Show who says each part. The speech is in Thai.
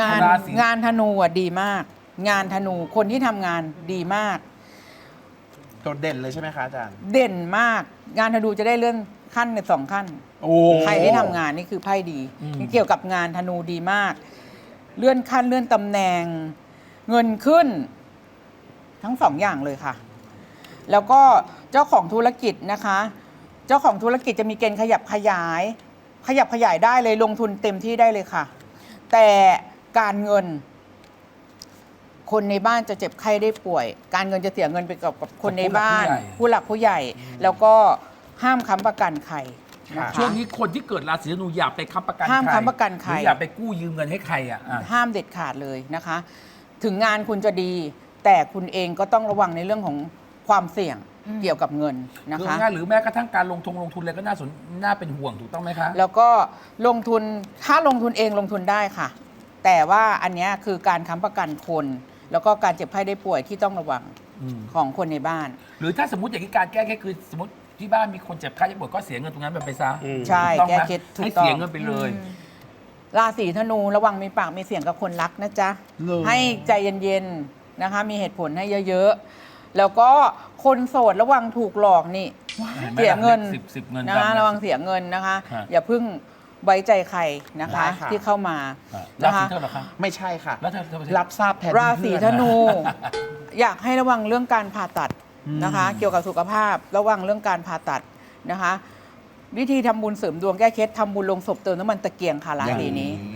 Speaker 1: งาน
Speaker 2: ราศี
Speaker 1: งานธนูอะดีมาก งานธนูคนที่ทำงานดีมาก
Speaker 3: โดดเด่นเลยใช่ไหมคะอาจารย์
Speaker 1: เด่นมาก งานธนูจะได้เลื่อนขั้นในสองขั้น
Speaker 3: โอ้
Speaker 1: ใครที่ทำงานนี่คือไพ่ดี
Speaker 2: อืม
Speaker 1: เกี่ยวกับงานธนูดีมาก เลื่อนขั้นเลื่อนตำแหน่ง เงินขึ้น ทั้งสองอย่างเลยค่ะ แล้วก็เจ้าของธุรกิจนะคะ เจ้าของธุรกิจจะมีเกณฑ์ขยับขยาย ขยับขยายได้เลยลงทุนเต็มที่ได้เลยค่ะ แต่ การเงิน คนในบ้านจะเจ็บไข้ได้ป่วย การเงินจะเสียเงินไปกับกับคนในบ้าน ผู้หลักผู้ใหญ่ แล้วก็ห้ามค้ำประกันใครนะคะ
Speaker 2: ช่วงนี้คนที่เกิดราศีธนูอย่าไปค้ำประกัน
Speaker 1: ห้าม
Speaker 2: ใคร
Speaker 1: ค้ำประกันใคร
Speaker 2: หรืออย่าไปกู้ยืมเงินให้ใครอะอะ
Speaker 1: ห้ามเด็ดขาดเลยนะคะ ถึงงานคุณจะดี แต่คุณเองก็ต้องระวังในเรื่องของความเสี่ยงเกี่ยวกับเงินนะ
Speaker 2: คือ
Speaker 1: คะ
Speaker 2: งานหรือแม้กระทั่งการลงทุนลงทุนอะไรก็น่าสนน่าเป็นห่วงถูกต้องไหมคะ
Speaker 1: แล้วก็ลงทุนถ้าลงทุนเองลงทุนได้ค่ะ แต่ว่าอันเนี้ยคือการค้ำประกันคน แล้วก็การเจ็บไข้ได้ป่วยที่ต้องระวัง
Speaker 2: อืม
Speaker 1: ของคนในบ้าน
Speaker 2: หรือถ้าสมมติอย่างนี้การแก้แค่คือสมมติที่บ้านมีคนเจ็บไข้ได้ป่วยก็เสียเงินตรงนั้นไปซะ
Speaker 3: อืม
Speaker 1: ใช่
Speaker 2: ถูต้องไหม
Speaker 1: แก้เคล็ดถูก
Speaker 2: ให้
Speaker 1: ต้อง
Speaker 2: เสียเงินไปเลย
Speaker 1: ราศีธนูระวังมีปากมีเสียงกับคนรักนะจ๊ะ
Speaker 3: เลย
Speaker 1: ให้ใจเย็นๆนะคะ มีเหตุผลให้เยอะๆ แล้วก็คนโสดระวังถูกหลอกนี่
Speaker 2: เห็นไหม
Speaker 1: เสียเงิน
Speaker 2: ล่ะสิบสิบเงิน
Speaker 1: นะ
Speaker 2: ดำ
Speaker 1: คะ
Speaker 2: เนี่ย
Speaker 1: ระวังเสียเงินนะคะ
Speaker 2: ฮะ
Speaker 1: อย่าเพึ่ง ไว้ใจใครนะคะ
Speaker 3: ได้ค่ะ
Speaker 1: ที่เข้ามา
Speaker 2: อะรา
Speaker 1: นะ
Speaker 2: ศี
Speaker 1: คะ
Speaker 2: เธอเหรอคะ
Speaker 3: ไม่ใช่ค่ะ
Speaker 2: แล้วเธอเธอเธอ
Speaker 3: รับทราบแทน
Speaker 1: ราศีธ
Speaker 3: เพื่อนๆ
Speaker 1: นู อยากให้ระวังเรื่องการผ่าตัด
Speaker 3: อืม
Speaker 1: นะคะ เกี่ยวกับสุขภาพระวังเรื่องการผ่าตัดนะคะ วิธีทำบุญเสริมดวงแก้เคล็ดทำบุญลงศพเติมน้ำมันตะเกียงค่ะราศีนี้
Speaker 2: อืม